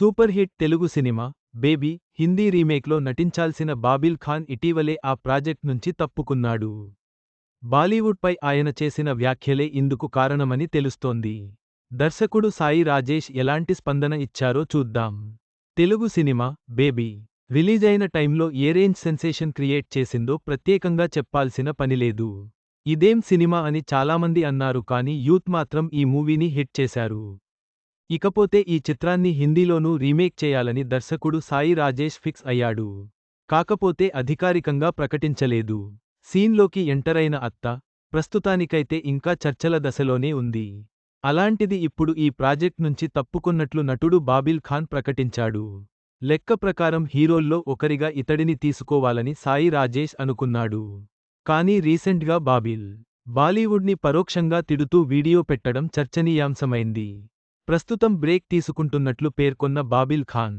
Super hit Telugu cinema Baby Hindi రీమేక్లో నటించాల్సిన బాబిల్ ఖాన్ ఇటీవలే ఆ ప్రాజెక్ట్ నుంచి తప్పుకున్నాడు. బాలీవుడ్పై ఆయన చేసిన వ్యాఖ్యలే ఇందుకు కారణమని తెలుస్తోంది. దర్శకుడు సాయి రాజేష్ ఎలాంటి స్పందన ఇచ్చారో చూద్దాం. తెలుగు సినిమా బేబీ రిలీజైన టైంలో ఏ రేంజ్ సెన్సేషన్ క్రియేట్ చేసిందో ప్రత్యేకంగా చెప్పాల్సిన పనిలేదు ఇదేం సినిమా అని చాలామంది అన్నారు కానీ యూత్ మాత్రం ఈ మూవీని హిట్ చేశారు. ఇకపోతే ఈ చిత్రాన్ని హిందీలోనూ రీమేక్ చేయాలని దర్శకుడు సాయి రాజేష్ ఫిక్స్ అయ్యాడు. కాకపోతే అధికారికంగా ప్రకటించలేదు. సీన్లోకి ఎంటరైన అత్త ప్రస్తుతానికైతే ఇంకా చర్చల దశలోనే ఉంది. అలాంటిది ఇప్పుడు ఈ ప్రాజెక్ట్ నుంచి తప్పుకున్నట్లు నటుడు బాబిల్ ఖాన్ ప్రకటించాడు. లెక్క ప్రకారం హీరోల్లో ఒకరిగా ఇతడిని తీసుకోవాలని సాయి రాజేష్ అనుకున్నాడు. కానీ రీసెంట్గా బాబిల్ బాలీవుడ్ని పరోక్షంగా తిడుతూ వీడియో పెట్టడం చర్చనీయాంశమైంది. ప్రస్తుతం బ్రేక్ తీసుకుంటున్నట్లు పేర్కొన్న బాబిల్ ఖాన్.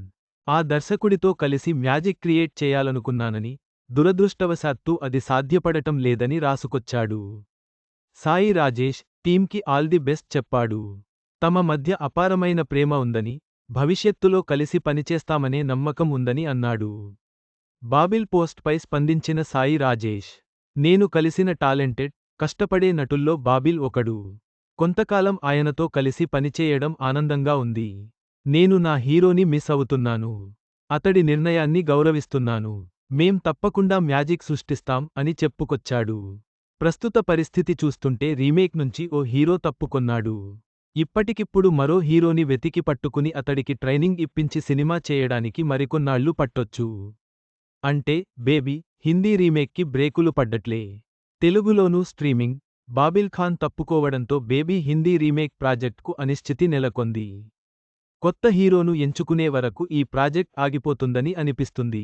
ఆ దర్శకుడితో కలిసి మ్యాజిక్ క్రియేట్ చేయాలనుకున్నానని దురదృష్టవశాత్తు అది సాధ్యపడటం లేదని రాసుకొచ్చాడు. సాయి రాజేష్ టీంకి ఆల్ ది బెస్ట్ చెప్పాడు. తమ మధ్య అపారమైన ప్రేమ ఉందని భవిష్యత్తులో కలిసి పనిచేస్తామనే నమ్మకం ఉందని అన్నాడు. బాబిల్ పోస్ట్పై స్పందించిన సాయి రాజేష్ నేను కలిసిన టాలెంటెడ్ కష్టపడే నటుల్లో బాబిల్ ఒకడు. కొంతకాలం ఆయనతో కలిసి పనిచేయడం ఆనందంగా ఉంది. నేను నా హీరోని మిస్ అవుతున్నాను. అతడి నిర్ణయాన్ని గౌరవిస్తున్నాను. మేం తప్పకుండా మ్యాజిక్ సృష్టిస్తాం అని చెప్పుకొచ్చాడు. ప్రస్తుత పరిస్థితి చూస్తుంటే రీమేక్ నుంచి ఓ హీరో తప్పుకొన్నాడు. ఇప్పటికిప్పుడు మరో హీరోని వెతికి పట్టుకుని అతడికి ట్రైనింగ్ ఇప్పించి సినిమా చేయడానికి మరికొన్నాళ్ళు పట్టొచ్చు. అంటే బేబీ హిందీ రీమేక్కి బ్రేకులు పడ్డట్లే. తెలుగులోనూ స్ట్రీమింగ్ బాబిల్ ఖాన్ తప్పుకోవడంతో బేబీ హిందీ రీమేక్ ప్రాజెక్ట్కు అనిశ్చితి నెలకొంది. కొత్త హీరోను ఎంచుకునే వరకు ఈ ప్రాజెక్ట్ ఆగిపోతుందని అనిపిస్తుంది.